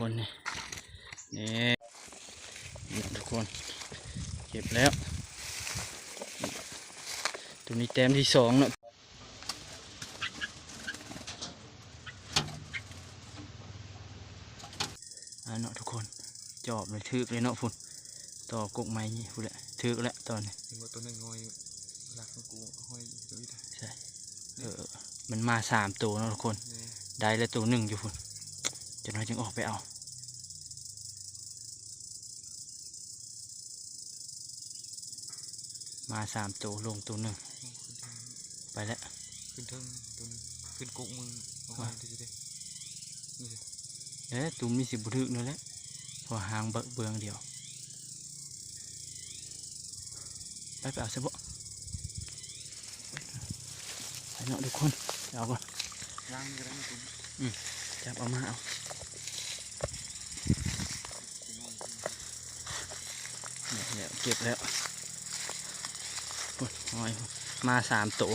คนนี่นี่นี่ทุกคน เก็บแล้ว ตัวนี้แต้มที่สองเนาะอ่าเนาะทุกคน จอบเลยทึกเลยเนาะพุ่นต่อกกไม้นี่พุ่นแหละทึกแล้วตอนนี้ถึงว่าตัวนึงงอยหลักของกูห้อยอยู่อีกใช่เออมันมาสามตัวเนาะทุกคน ได้แล้วตัวหนึ่งอยู่พุ่นจะน้อยจึงออกไปเอา มาสามตัวลงตัวหนึ่งไปแล้วขึ้นเทิงตัวนึงขึ้นกุกมึงเอาไว้ดิดินี่สิเอ๊ะตุ้มมีสิบุทึกนั่นแหละเพอหางเบิกเบืองเดียวไปไปเอาซะบ่ไปเนาะทุกคนเอาก่อนย่างก็ได้นะคุณจับเอามาเอาเนี่ยเก็บแล้ว โอ้ยโอ้ยมาสามตัว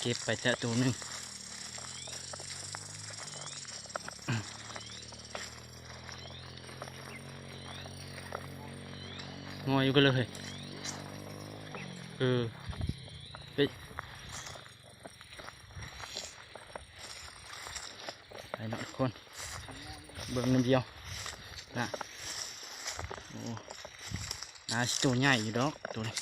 เก็บไปแต่ตัวหนึ่งงอยอยู่กันเลยเออไปไปเนาะทุกคนเบิ่งน้ำเดียวนะโอ้น่าสิตัวใหญ่อยู่ดอกตัวนี้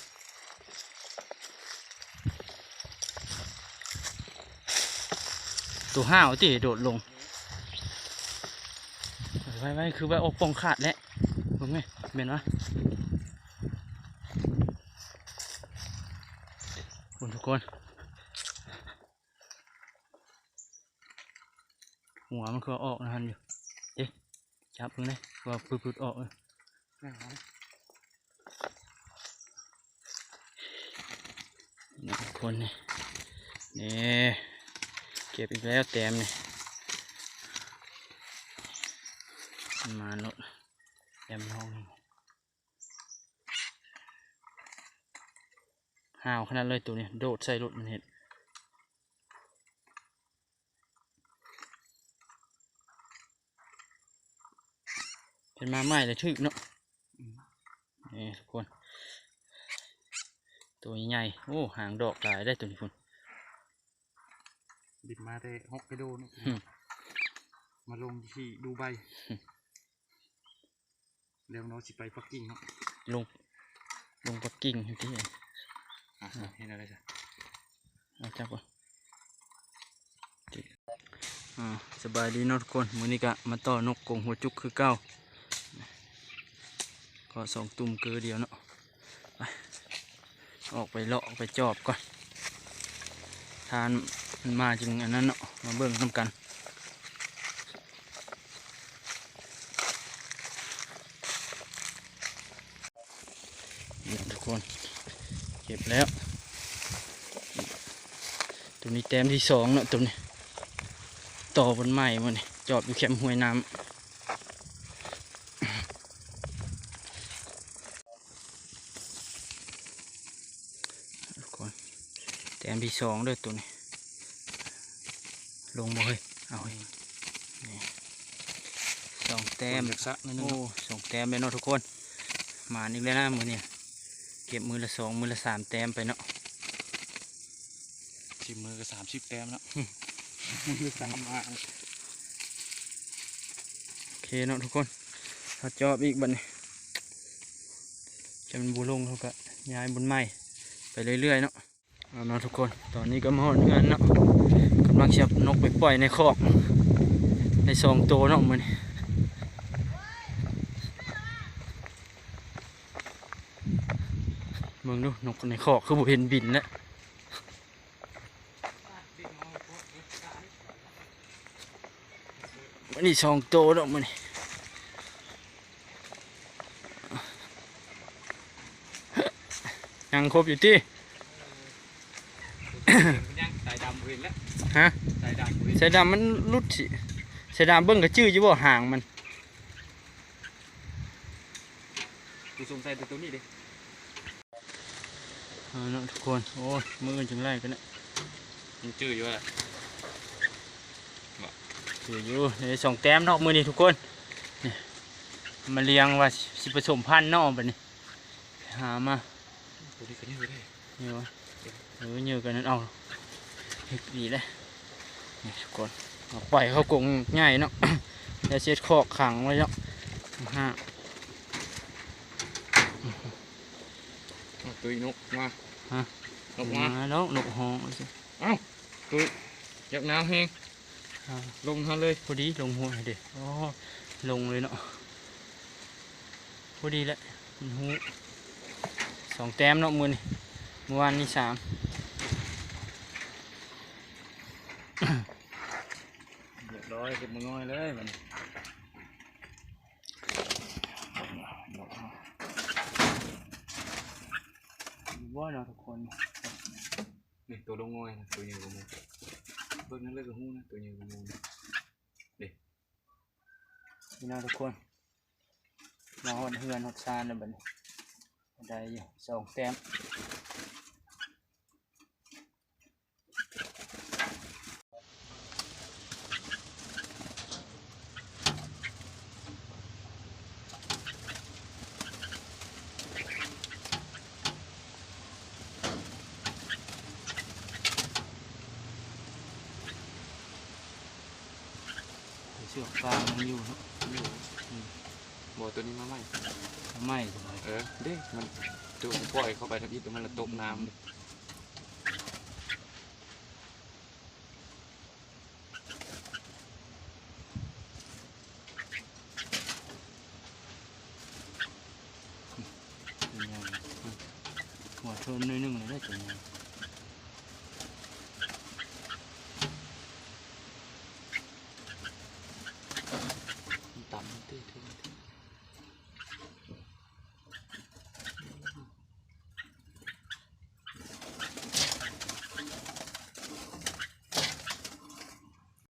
ตัวห้าวที่โดดลงไว้ไว้คือว่าโอ้ปองขาดแล้วเบิ่งไหมเห็นวะคุณทุกคน หัวมันคือออกนะฮันอยู่เอ๊ะจับเพิ่งเลยว่าพืดๆออกเลยนี่ทุกคนนี่นี่ เก็บอีกแล้วแต้มนี่มันมาโนดแต้มน้องนี่าวขนาดเลยตัวนี้โดดใส่รถมันเห็นเป็นมาใหม่เลยทึกเนาะนี่ทุกคน ตัวใหญ่ๆโอ้หางดอกหลายได้ตัวนี้คุณ บินมาได้ฮอกไกโดนะอืมมาลงที่ดูใบแล้วน้องสิไปปักกิ่งเนาะลง ลงปักกิ่งอยู่ที่ไหนอะเห็นอะไรจ้ะเอาจับก่อนจิอ่าสบายดีเนาะทุกคนมื้อนี้ก็มาต่อนกกรงหัวจุกคือเก้าก็สองตุ่มเกลือเดียวเนาะไปออกไปเลาะออกไปจอบก่อน ทานมันมาจึงอันนั้นเนาะมาเบิ่งน้ำกันนี่ทุกคนเก็บแล้ว ตัวนี้แต้มที่สองเนาะตัวนี้ ต่อบนไม้มันนี่จอบอยู่แคมป์ห้วยน้ำทุกคนแต้มที่สองเด้วยตัวนี้ ลงมาเฮ้ยเอาเฮ้ยนี่สองแต้มเล็กซะนิดนึงโอ้สองแต้มเลยเนาะทุกคนมาอีกแล้วนะมือเนี่ยเก็บมือละสองมือละสามแต้มไปเนาะชิมมือก็สามสิบแต้มแล้วมือสามมาโอเคเนาะทุกคนถ้าจอบอีกบัดนี้จะมันบูลงเขาก็ย้ายบนไม้ไปเรื่อยๆเนาะ เอาเนาะทุกคนตอนนี้ก็มาหอดเงินเนาะกำลังเชียบนกไปปล่อยในคอกในสองตัวเนาะมันเมืองดูนกในคอกคือบุเห็นบินแล้วมันนี่สองโตวแล้วมันนี่ยังครบอยู่ที่ ยังสายดำเห็นแล้ว ฮะสายดำเห็นเสอดำมันรุดสิเสอดำเบิ้งกระจื้ออยู่บ่ห่างมัน กูสงสัยตัวนี้ดิเอาเนาะทุกคน โอ้ยมือจังไรกันเนี่ยมันจืดอยู่แหละถืออยู่ในสองแต้มเนาะมือนี้ทุกคนนี่มาเลี้ยงว่าสิผสมพันธุ์เนาะแบบนี้หามาตัวนี้ก็ยืดได้เยอะเออเยอะกันนั้นเอาเฮ็ดดีเลยนี่ ทุกคนเอาปล่อยเขากรงง่ายเนาะแล้วเช็ดคอกขังไว้เนาะฮะตัวอีนกมาฮะนกมามาแล้วนกฮองเอาสิตัวยักน้ำแห้งอ่าลงทันเลยพอดีลงหัวให้เด็กอ๋อลงเลยเนาะพอดีแหละมันหูสองแต้มเนาะมือนี่เมื่อวานนี้สาม เรียบร้ อยเก็บมือง่อยเลยมันว่าเนาะทุกคนนี่ตัวลงง่อยนะตัวใหญ่กว่าหมูเบิ่งนั่นเลยกับหูนะตัวใหญ่กว่าหมูนะพี่น้องทุกคนมาหอดเฮือนหอดซานแล้วบัดนี้ได้อยู่สองแต้ม เชือกฟางมันอยู่เนาะอยู่บ่ตัวนี้มาใหม่ทำไมทำไมเออเด้มันตัวปล่อยเข้าไปทับอีตัวมันละตกน้ำเลยเป็นยังไงหัวเทินนิดนึงเลยได้จังไง